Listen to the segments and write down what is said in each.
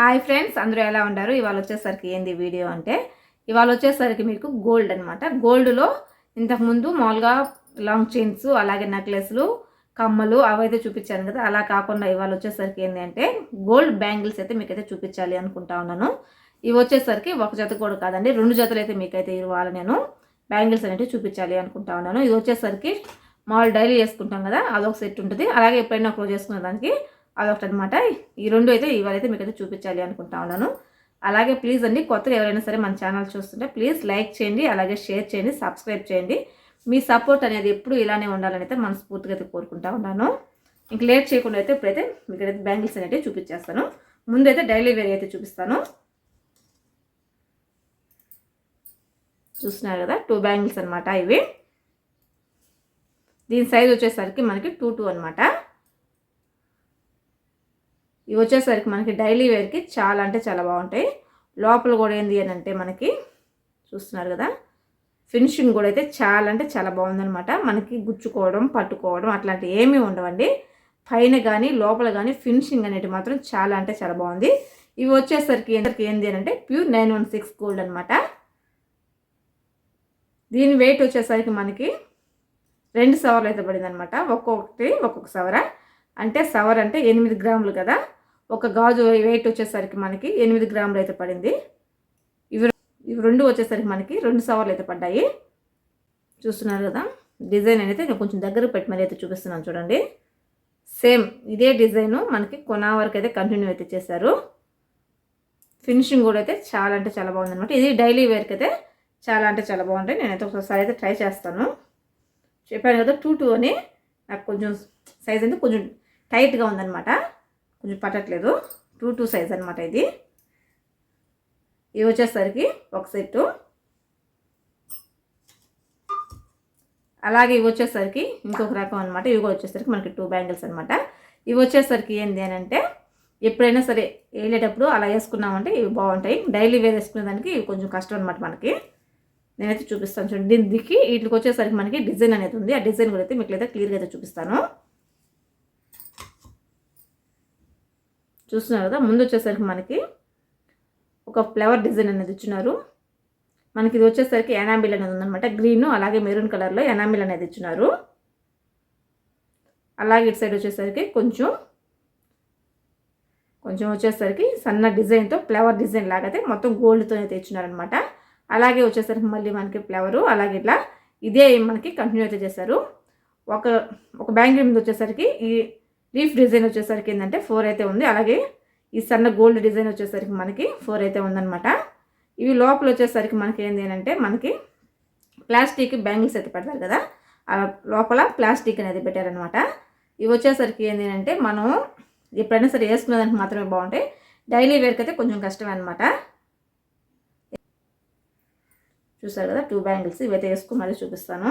Hi friends అందరూ ఎలా ఉన్నారు? ఇవాళ వచ్చేసరికి ఏంది వీడియో అంటే ఇవాళ వచ్చేసరికి మీకు గోల్డ్ అనమాట గోల్డ్లో ఇంతకుముందు మామూలుగా లాంగ్ చైన్స్ అలాగే నెక్లెస్లు కమ్మలు అవైతే చూపించాను కదా. అలా కాకుండా ఇవాళ వచ్చేసరికి ఏంటి అంటే గోల్డ్ బ్యాంగిల్స్ అయితే మీకైతే చూపించాలి అనుకుంటా ఉన్నాను. ఇవి వచ్చేసరికి ఒక జత కూడా కాదండి రెండు జతలు అయితే మీకైతే ఇవ్వాలి నేను. బ్యాంగిల్స్ అనేవి చూపించాలి అనుకుంటా ఉన్నాను. ఇది వచ్చేసరికి మామూలు డైలీ చేసుకుంటాం కదా అదొక సెట్ ఉంటుంది. అలాగే ఎప్పుడైనా ఒకరోజు చేసుకునే దానికి అదొకటి అనమాట ఈ రెండు అయితే ఇవాళైతే మీకైతే చూపించాలి అనుకుంటా ఉన్నాను. అలాగే ప్లీజ్ అండి కొత్తగా ఎవరైనా సరే మన ఛానల్ చూస్తుంటే ప్లీజ్ లైక్ చేయండి అలాగే షేర్ చేయండి సబ్స్క్రైబ్ చేయండి. మీ సపోర్ట్ అనేది ఎప్పుడు ఇలానే ఉండాలని అయితే మనస్ఫూర్తిగా అయితే కోరుకుంటా ఉన్నాను. ఇంక లేట్ చేయకుండా అయితే ఇప్పుడైతే మీకైతే బ్యాంగిల్స్ అనేవి చూపించేస్తాను. ముందైతే డైలీ వేర్ అయితే చూపిస్తాను. చూస్తున్నారు కదా టూ బ్యాంగిల్స్ అనమాట ఇవి. దీని సైజ్ వచ్చేసరికి మనకి టూ టూ అనమాట ఇవి వచ్చేసరికి మనకి డైలీ వేర్కి చాలా అంటే చాలా బాగుంటాయి. లోపల కూడా ఏంది అని అంటే మనకి చూస్తున్నారు కదా ఫినిషింగ్ కూడా అయితే చాలా అంటే చాలా బాగుందనమాట మనకి గుచ్చుకోవడం పట్టుకోవడం అట్లాంటివి ఏమీ ఉండవండి. పైన కానీ లోపల కానీ ఫినిషింగ్ అనేది మాత్రం చాలా అంటే చాలా బాగుంది. ఇవి వచ్చేసరికి ఎంతకి ఏంది అని అంటే pure nine one six gold అనమాట దీని వెయిట్ వచ్చేసరికి మనకి రెండు సవర్లు అయితే పడింది అనమాట ఒక్కొక్కటి ఒక్కొక్క సవర. అంటే సవర్ అంటే ఎనిమిది గ్రాములు కదా. ఒక గాజు వెయిట్ వచ్చేసరికి మనకి ఎనిమిది గ్రాములు అయితే పడింది. ఇవి ఇవి రెండు వచ్చేసరికి మనకి రెండు సవర్లు అయితే పడ్డాయి. చూస్తున్నారు కదా డిజైన్ అనేది నేను కొంచెం దగ్గర పెట్టి మరి అయితే చూపిస్తున్నాను చూడండి. సేమ్ ఇదే డిజైన్ మనకి కొనా వరకు అయితే కంటిన్యూ అయితే చేశారు. ఫినిషింగ్ కూడా అయితే చాలా అంటే చాలా బాగుంది అనమాట ఇది డైలీ వేర్కి అయితే చాలా అంటే చాలా బాగుంటాయి. నేనైతే ఒకసారి అయితే ట్రై చేస్తాను. చెప్పాను కదా టూ టూ అని. నాకు కొంచెం సైజ్ అయితే కొంచెం టైట్గా ఉందన్నమాట. కొంచెం పట్టట్లేదు. టూ టూ సైజ్ అనమాట ఇది. ఇవి వచ్చేసరికి ఒక సెట్టు అలాగే ఇవి వచ్చేసరికి ఇంకొక రకం అనమాట ఇవి కూడా వచ్చేసరికి మనకి టూ బ్యాంగిల్స్ అనమాట ఇవి వచ్చేసరికి ఏంది అని అంటే ఎప్పుడైనా సరే వెళ్ళేటప్పుడు అలా వేసుకున్నామంటే ఇవి బాగుంటాయి. డైలీ వేర్ వేసుకునే దానికి ఇవి కొంచెం కష్టం అనమాట మనకి. నేనైతే చూపిస్తాను చూడండి. దీనికి వీటికి వచ్చేసరికి మనకి డిజైన్ అనేది ఉంది. ఆ డిజైన్ కూడా అయితే మీకు అయితే క్లియర్గా అయితే చూపిస్తాను. చూస్తున్నారు కదా ముందు వచ్చేసరికి మనకి ఒక ఫ్లవర్ డిజైన్ అనేది ఇచ్చినారు. మనకి ఇది వచ్చేసరికి ఎనామిల్ అనేది ఉందన్నమాట గ్రీన్ అలాగే మెరూన్ కలర్లో ఎనామిల్ అనేది ఇచ్చినారు. అలాగే ఇటు సైడ్ వచ్చేసరికి కొంచెం కొంచెం వచ్చేసరికి సన్న డిజైన్తో ఫ్లవర్ డిజైన్ లాగైతే మొత్తం గోల్డ్తో అయితే ఇచ్చినారనమాట అలాగే వచ్చేసరికి మళ్ళీ మనకి ఫ్లవరు అలాగే ఇట్లా ఇదే మనకి కంటిన్యూ అయితే చేశారు. ఒక ఒక బ్యాంగిల్ మీద వచ్చేసరికి ఈ లీఫ్ డిజైన్ వచ్చేసరికి ఏంటంటే ఫోర్ అయితే ఉంది. అలాగే ఈ సన్న గోల్డ్ డిజైన్ వచ్చేసరికి మనకి ఫోర్ అయితే ఉందన్నమాట. ఇవి లోపల వచ్చేసరికి మనకి ఏంది అంటే మనకి ప్లాస్టిక్ బ్యాంగిల్స్ అయితే పెడతారు కదా. లోపల ప్లాస్టిక్ అనేది పెట్టారనమాట ఇవి వచ్చేసరికి ఏంది అంటే మనం ఎప్పుడైనా సరే వేసుకునేదానికి మాత్రమే బాగుంటాయి. డైలీ వేర్కి అయితే కొంచెం కష్టమే అనమాట చూసారు కదా టూ బ్యాంగిల్స్ ఇవైతే వేసుకుని మళ్ళీ చూపిస్తాను.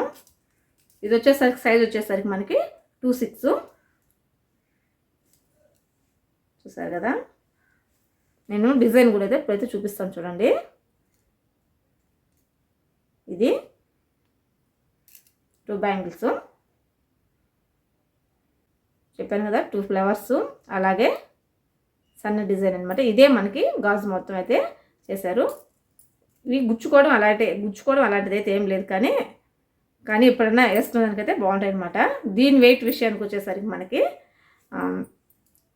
ఇది వచ్చేసరికి సైజ్ వచ్చేసరికి మనకి టూ సిక్స్ చూసారు కదా? నేను డిజైన్ కూడా అయితే ఇప్పుడైతే చూపిస్తాను చూడండి. ఇది టూ బ్యాంగిల్స్. చెప్పాను కదా టూ ఫ్లవర్స్ అలాగే సన్న డిజైన్ అనమాట ఇదే మనకి గాజు మొత్తం అయితే చేశారు. ఇవి గుచ్చుకోవడం అలాంటి గుచ్చుకోవడం అలాంటిది అయితే ఏం లేదు కానీ కానీ ఎప్పుడన్నా వేసుకునేదానికి బాగుంటాయి అనమాట దీని వెయిట్ విషయానికి వచ్చేసరికి మనకి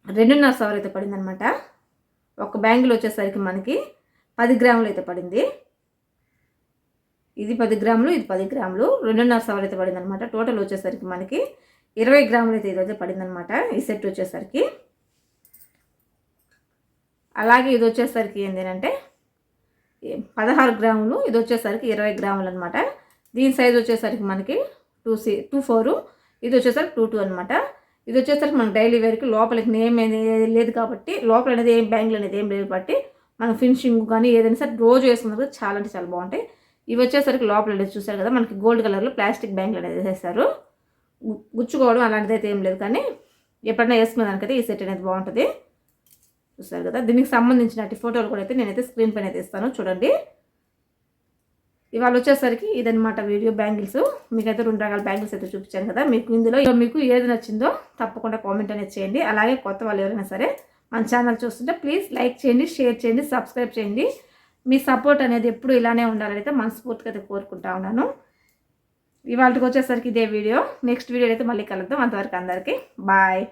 రెండున్నర సవర్ అయితే పడింది అనమాట ఒక బ్యాంగిల్ వచ్చేసరికి మనకి పది గ్రాములు అయితే పడింది. ఇది పది గ్రాములు ఇది పది గ్రాములు రెండున్నర సవర్ అయితే పడింది అనమాట టోటల్ వచ్చేసరికి మనకి ఇరవై గ్రాములు అయితే ఇదైతే పడిందనమాట ఈ సెట్ వచ్చేసరికి. అలాగే ఇది వచ్చేసరికి ఏంటంటే పదహారు గ్రాములు ఇది వచ్చేసరికి ఇరవై గ్రాములు అనమాట దీని సైజ్ వచ్చేసరికి మనకి టూ సి టూ ఫోరు ఇది వచ్చేసరికి టూ టూ అనమాట ఇది వచ్చేసరికి మనకు డైలీ వేర్కి లోపలికి నేమ్ అనేది లేదు కాబట్టి లోపల అనేది ఏం బ్యాంగిల్ అనేది ఏం లేదు కాబట్టి మనం ఫినిషింగ్ కానీ ఏదైనా సరే రోజు వేసుకున్నప్పుడు చాలా అంటే చాలా బాగుంటాయి. ఇవి వచ్చేసరికి లోపల అనేది చూసారు కదా మనకి గోల్డ్ కలర్లో ప్లాస్టిక్ బ్యాంగిల్ అనేది వేసేస్తారు గుచ్చుకోవడం అలాంటిది అయితే ఏం లేదు కానీ ఎప్పుడైనా వేసుకునేదానికైతే ఈ సెట్ అనేది బాగుంటుంది. చూసారు కదా దీనికి సంబంధించిన ఫోటోలు కూడా అయితే నేనైతే స్క్రీన్ పైన అయితే ఇస్తాను చూడండి. ఇవాళ వచ్చేసరికి ఇదనమాట వీడియో బ్యాంగిల్స్. మీకైతే రెండు రకాల బ్యాంగిల్స్ అయితే చూపించాను కదా. మీకు ఇందులో మీకు ఏది నచ్చిందో తప్పకుండా కామెంట్ అనేది చేయండి. అలాగే కొత్త వాళ్ళు ఎవరైనా సరే మన ఛానల్ చూస్తుంటే ప్లీజ్ లైక్ చేయండి షేర్ చేయండి సబ్స్క్రైబ్ చేయండి. మీ సపోర్ట్ అనేది ఎప్పుడు ఇలానే ఉండాలని అయితే మనస్ఫూర్తిగా అయితే కోరుకుంటా ఉన్నాను. ఇవాళకి వచ్చేసరికి ఇదే వీడియో. నెక్స్ట్ వీడియో అయితే మళ్ళీ కలుద్దాం. అంతవరకు అందరికీ బాయ్.